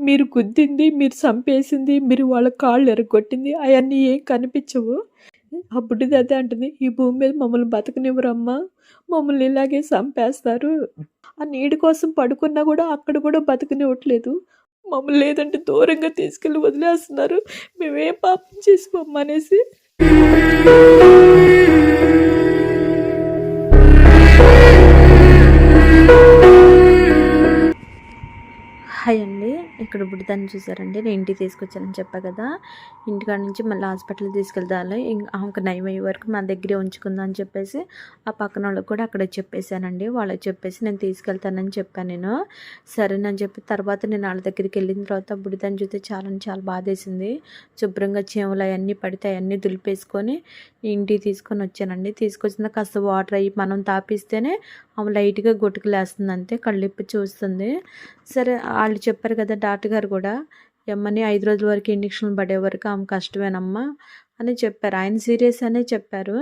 మీరు గుద్దింది మీరు చంపేసింది మీరు వాళ్ళ కాళ్ళు ఎరగొట్టింది అవన్నీ ఏం కనిపించవు. అప్పుడు అదే అంటుంది ఈ భూమి మీద మమ్మల్ని బతకనివ్వరమ్మా మమ్మల్ని ఇలాగే చంపేస్తారు. ఆ నీడి కోసం పడుకున్నా కూడా అక్కడ కూడా బతకనివ్వట్లేదు. మమ్మల్ని లేదంటే దూరంగా తీసుకెళ్ళి వదిలేస్తున్నారు. మేమేం పాపం చేసి ఇక్కడ బుడ్డిదాన్ని చూసారండి. నేను ఇంటికి తీసుకొచ్చానని చెప్పా కదా. ఇంటికాడ నుంచి మళ్ళీ హాస్పిటల్కి తీసుకెళ్తాను ఆమెకు నయం అయ్యే వరకు మా దగ్గరే ఉంచుకుందాం అని చెప్పేసి ఆ పక్కన వాళ్ళకి కూడా అక్కడ చెప్పేశానండి. వాళ్ళకి చెప్పేసి నేను తీసుకెళ్తానని చెప్పాను నేను. సరేనని చెప్పి తర్వాత నేను వాళ్ళ దగ్గరికి వెళ్ళిన తర్వాత బుడ్డిదాన్ని చూస్తే చాలా చాలా బాధేసింది. శుభ్రంగా చేములు అవన్నీ పడితే అవన్నీ దులిపేసుకొని ఇంటికి తీసుకొని వచ్చానండి. తీసుకొచ్చిన కాస్త వాటర్ అయ్యి మనం తాపిస్తేనే ఆమె లైట్గా గుట్టుకులేస్తుంది అంతే. కళ్ళిప్పి చూస్తుంది. సరే వాళ్ళు చెప్పారు కదా డాక్టర్ గారు కూడా ఎమ్మని ఐదు రోజుల వరకు ఇంజక్షన్లు పడే వరకు ఆమె కష్టమేనమ్మా అని చెప్పారు. ఆయన సీరియస్ అనే చెప్పారు.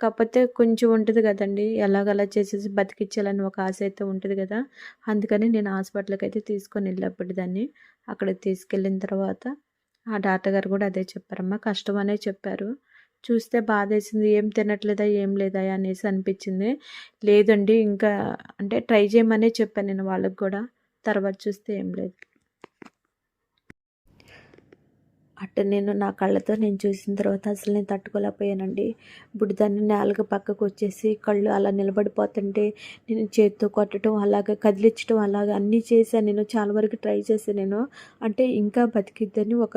కాకపోతే కొంచెం ఉంటుంది కదండి ఎలాగలా చేసేసి బతికిచ్చాలని ఒక ఆశ అయితే ఉంటుంది కదా. అందుకని నేను హాస్పిటల్కి అయితే తీసుకొని వెళ్ళేప్పుడు దాన్ని అక్కడికి తీసుకెళ్ళిన తర్వాత ఆ డాక్టర్ గారు కూడా అదే చెప్పారమ్మా కష్టం అనే చెప్పారు. చూస్తే బాధేసింది ఏం తినట్లేదా ఏం లేదా అనేసి అనిపించింది. లేదండి ఇంకా అంటే ట్రై చేయమనే చెప్పాను నేను వాళ్ళకి కూడా తర్వాత చూస్తే ఏం లేదు. అట్ట నేను నా కళ్ళతో నేను చూసిన తర్వాత అసలు నేను తట్టుకోలేకపోయానండి. బుడిదాన్ని నేలకు పక్కకు వచ్చేసి కళ్ళు అలా నిలబడిపోతుంటే నేను చేతితో కొట్టడం అలాగే కదిలించడం అలాగే అన్నీ చేశాను. నేను చాలా వరకు ట్రై చేశాను నేను. అంటే ఇంకా బతికిద్దని ఒక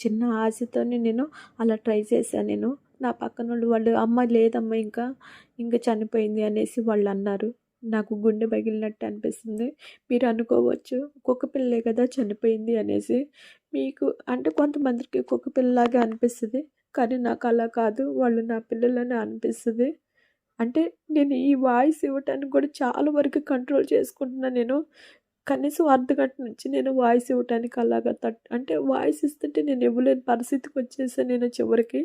చిన్న ఆశతోనే నేను అలా ట్రై చేశాను నేను. నా పక్కన వాళ్ళు వాళ్ళు అమ్మ లేదమ్మా ఇంకా ఇంకా చనిపోయింది అనేసి వాళ్ళు అన్నారు. నాకు గుండె పగిలినట్టు అనిపిస్తుంది. మీరు అనుకోవచ్చు కుక్క పిల్లే కదా చనిపోయింది అనేసి మీకు అంటే కొంతమందికి కుక్క పిల్లలాగా అనిపిస్తుంది. కానీ నాకు అలా కాదు. వాళ్ళు నా పిల్లలని అనిపిస్తుంది. అంటే నేను ఈ వాయిస్ ఇవ్వటానికి కూడా చాలా వరకు కంట్రోల్ చేసుకుంటున్నాను నేను. కనీసం అర్ధ గంట నుంచి నేను వాయిస్ ఇవ్వటానికి అలాగా తట్ అంటే వాయిస్ ఇస్తుంటే నేను ఇవ్వలేని పరిస్థితికి వచ్చేసాను నేను చివరికి.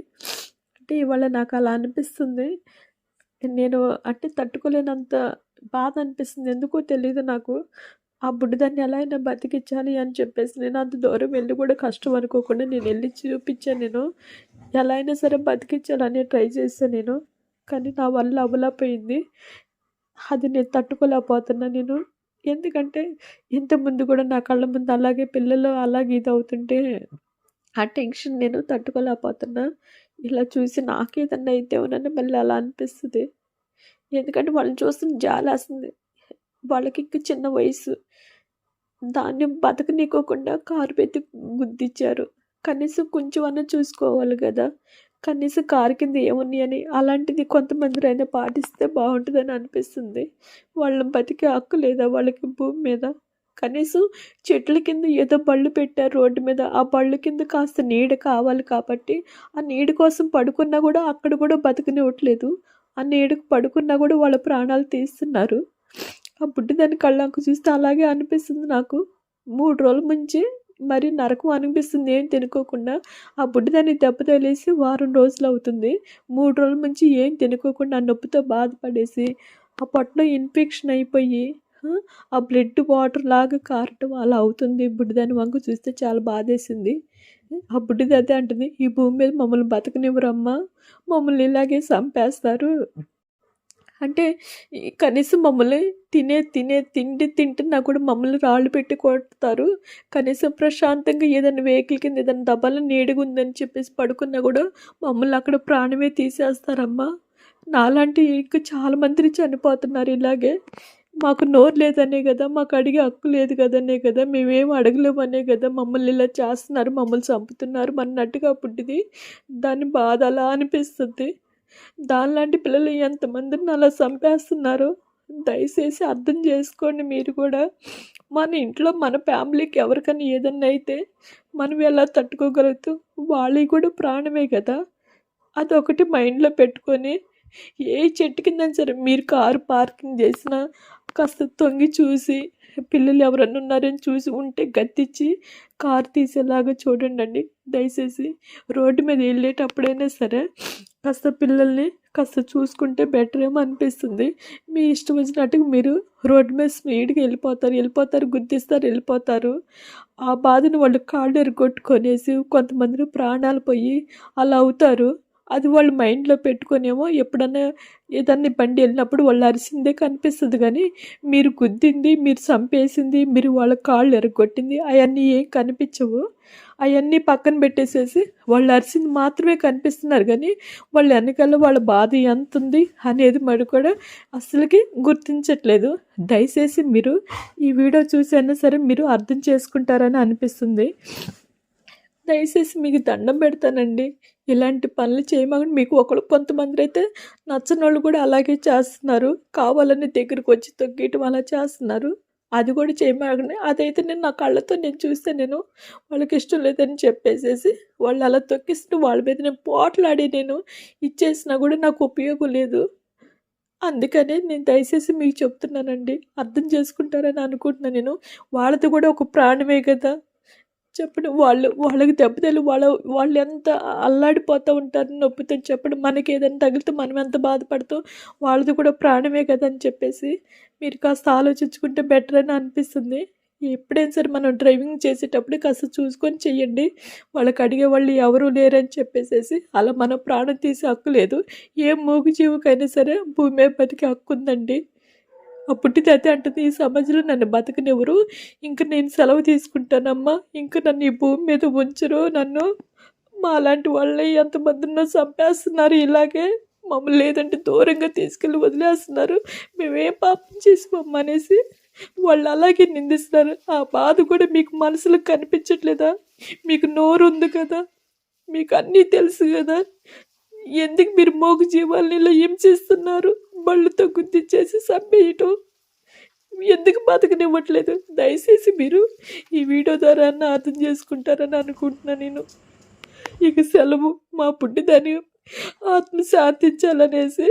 అంటే ఇవాళ నాకు అలా అనిపిస్తుంది. నేను అంటే తట్టుకోలేనంత బాధ అనిపిస్తుంది. ఎందుకో తెలియదు నాకు. ఆ బుడ్డిదాన్ని ఎలా అయినా బతికించాలి అని చెప్పేసి నేను అంత దూరం వెళ్ళి కూడా కష్టం అనుకోకుండా నేను వెళ్ళి చూపించాను నేను. ఎలా అయినా సరే బతికించాలని ట్రై చేశాను నేను. కానీ నా వల్ల అవ్వలేకపోయింది. అది నేను తట్టుకోలేకపోతున్నా నేను. ఎందుకంటే ఇంతకుముందు కూడా నా కళ్ళ ముందు అలాగే పిల్లలు అలాగే ఇది అవుతుంటే ఆ టెన్షన్ నేను తట్టుకోలేకపోతున్నా. ఇలా చూసి నాకేదన్నా అయితే ఉన్నది మళ్ళీ అలా అనిపిస్తుంది. ఎందుకంటే వాళ్ళని చూస్తుంటే జాలేస్తుంది. వాళ్ళకి ఇంకా చిన్న వయసు. దాన్ని బతకనీకోకుండా కారు పెట్టి గుద్దిచ్చారు. కనీసం కొంచెం అన్న చూసుకోవాలి కదా కనీసం కారు కింద ఏమున్నాయని అలాంటిది కొంతమంది అయినా పాటిస్తే బాగుంటుందని అనిపిస్తుంది. వాళ్ళని బతికే హక్కు లేదా వాళ్ళకి భూమి మీద? కనీసం చెట్ల కింద ఏదో బళ్ళు పెట్టారు రోడ్డు మీద. ఆ బళ్ళు కింద కాస్త నీడ కావాలి కాబట్టి ఆ నీడ కోసం పడుకున్నా కూడా అక్కడ కూడా బతకనివ్వట్లేదు. ఆ నీడకు పడుకున్నా కూడా వాళ్ళ ప్రాణాలు తీస్తున్నారు. ఆ బుడ్డి దాని కళ్ళకు చూస్తే అలాగే అనిపిస్తుంది నాకు. మూడు రోజుల ముంచి మరి నరకం అనిపిస్తుంది ఏం తినుకోకుండా. ఆ బుడ్డిదాన్ని దెబ్బ తగిలేసి వారం రోజులు అవుతుంది. మూడు రోజుల నుంచి ఏం తినుకోకుండా ఆ నొప్పితో బాధపడేసి ఆ పొట్టలో ఇన్ఫెక్షన్ అయిపోయి ఆ బ్లడ్ వాటర్ లాగా కారటం అలా అవుతుంది. బుడ్డిదాని వంక చూస్తే చాలా బాధేసింది. ఆ బుడ్డిది అదే అంటుంది ఈ భూమి మీద మమ్మల్ని బతకనివ్వరమ్మా. మమ్మల్ని ఇలాగే చంపేస్తారు. అంటే కనీసం మమ్మల్ని తినే తినే తిండి తింటున్నా కూడా మమ్మల్ని రాళ్ళు పెట్టి కొడతారు. కనీసం ప్రశాంతంగా ఏదైనా వెహికల్ కింద ఏదైనా దబాల నీడుగా ఉందని చెప్పేసి పడుకున్నా కూడా మమ్మల్ని అక్కడ ప్రాణమే తీసేస్తారమ్మా. నాలాంటి ఇంకా చాలా మంది చనిపోతున్నారు ఇలాగే. మాకు నోరు లేదనే కదా మాకు అడిగే హక్కు లేదు కదనే కదా మేమేం అడగలేమనే కదా మమ్మల్ని ఇలా చేస్తున్నారు మమ్మల్ని చంపుతున్నారు మన్నట్టుగా పుట్టింది. దాని బాధ అలా అనిపిస్తుంది. దానిలాంటి పిల్లలు ఎంతమందిని అలా చంపేస్తున్నారు? దయచేసి అర్థం చేసుకోండి మీరు కూడా. మన ఇంట్లో మన ఫ్యామిలీకి ఎవరికైనా ఏదన్నా అయితే మనం ఎలా తట్టుకోగలుగుతూ వాళ్ళకి కూడా ప్రాణమే కదా? అదొకటి మైండ్లో పెట్టుకొని ఏ చెట్టు కింద సరే మీరు కారు పార్కింగ్ చేసినా కాస్త తొంగి చూసి పిల్లలు ఎవరన్నా ఉన్నారని చూసి ఉంటే గత్తిచ్చి కార్ తీసేలాగా చూడండి అండి దయచేసి రోడ్డు మీద వెళ్ళేటప్పుడైనా సరే కాస్త పిల్లల్ని కాస్త చూసుకుంటే బెటర్ ఏమో అనిపిస్తుంది. మీ ఇష్టం వచ్చినట్టుగా మీరు రోడ్డు మీద స్పీడ్గా వెళ్ళిపోతారు వెళ్ళిపోతారు గుర్తిస్తారు వెళ్ళిపోతారు. ఆ బాధను వాళ్ళు కాళ్ళు ఎరగొట్టుకొనేసి కొంతమంది ప్రాణాలు పోయి అలా అవుతారు. అది వాళ్ళు మైండ్లో పెట్టుకొనేమో ఎప్పుడన్నా ఏదన్నా బండి వెళ్ళినప్పుడు వాళ్ళు అరిసిందే కనిపిస్తుంది కానీ మీరు గుద్దింది మీరు చంపేసింది మీరు వాళ్ళ కాళ్ళు ఎరగొట్టింది అవన్నీ ఏం కనిపించవు. అవన్నీ పక్కన పెట్టేసేసి వాళ్ళు అరిసింది మాత్రమే కనిపిస్తున్నారు కానీ వాళ్ళు వెనకాల వాళ్ళ బాధ ఎంత ఉంది అనేది మరి కూడా అసలుకి గుర్తించట్లేదు. దయచేసి మీరు ఈ వీడియో చూసైనా సరే మీరు అర్థం చేసుకుంటారని అనిపిస్తుంది. దయచేసి మీకు దండం పెడతానండి. ఇలాంటి పనులు చేయమని మీకు ఒకరు కొంతమంది అయితే నచ్చని వాళ్ళు కూడా అలాగే చేస్తున్నారు. కావాలని దగ్గరికి వచ్చి తొక్కేయటం అలా చేస్తున్నారు. అది కూడా చేయమని అదైతే నేను నా కళ్ళతో నేను చూస్తే నేను వాళ్ళకి ఇష్టం లేదని చెప్పేసేసి వాళ్ళు అలా తొక్కిస్తూ వాళ్ళ మీద నేను పోట్లాడి నేను ఇచ్చేసినా కూడా నాకు ఉపయోగం లేదు. అందుకనే నేను దయచేసి మీకు చెప్తున్నానండి. అర్థం చేసుకుంటారని అనుకుంటున్నాను నేను. వాళ్ళది కూడా ఒక ప్రాణమే కదా. చెప్పండి వాళ్ళు వాళ్ళకి దెబ్బతలు వాళ్ళ వాళ్ళు ఎంత అల్లాడిపోతూ ఉంటారు నొప్పితో చెప్పండి మనకి ఏదైనా తగిలితే మనం ఎంత బాధపడతాం వాళ్ళది కూడా ప్రాణమే కదా అని చెప్పేసి మీరు కాస్త ఆలోచించుకుంటే బెటర్ అని అనిపిస్తుంది. ఎప్పుడైనా సరే మనం డ్రైవింగ్ చేసేటప్పుడు కాస్త చూసుకొని చెయ్యండి. వాళ్ళకి అడిగే వాళ్ళు ఎవరూ లేరని చెప్పేసేసి అలా మన ప్రాణం తీసే హక్కు లేదు. ఏ మూగు జీవుకైనా సరే భూమి పతికి హక్కు ఉందండి. ఆ పుట్టితే అంటుంది. ఈ సమాజంలో నన్ను బతకనివ్వరు. ఇంక నేను సెలవు తీసుకుంటానమ్మా. ఇంక నన్ను ఈ భూమి మీద ఉంచరు. నన్ను మా అలాంటి వాళ్ళని ఎంతమంది ఉన్నా చంపేస్తున్నారు. ఇలాగే మమ్మల్ని లేదంటే దూరంగా తీసుకెళ్ళి వదిలేస్తున్నారు. మేమేం పాపం చేసుకోమనేసి అనేసి వాళ్ళు అలాగే నిందిస్తారు. ఆ బాధ కూడా మీకు మనసులో కనిపించట్లేదా? మీకు నోరు ఉంది కదా? మీకు అన్నీ తెలుసు కదా? ఎందుకు మీరు మోగు జీవాలని ఇలా హింసిస్తున్నారు? బళ్ళుతో గుర్తించేసి చంపేయటం ఎందుకు బతకనివ్వట్లేదు? దయచేసి మీరు ఈ వీడియో ద్వారా అర్థం చేసుకుంటారని అనుకుంటున్నాను నేను. ఇక సెలవు మా పుట్టిదని ఆత్మ శాంతించాలనేసి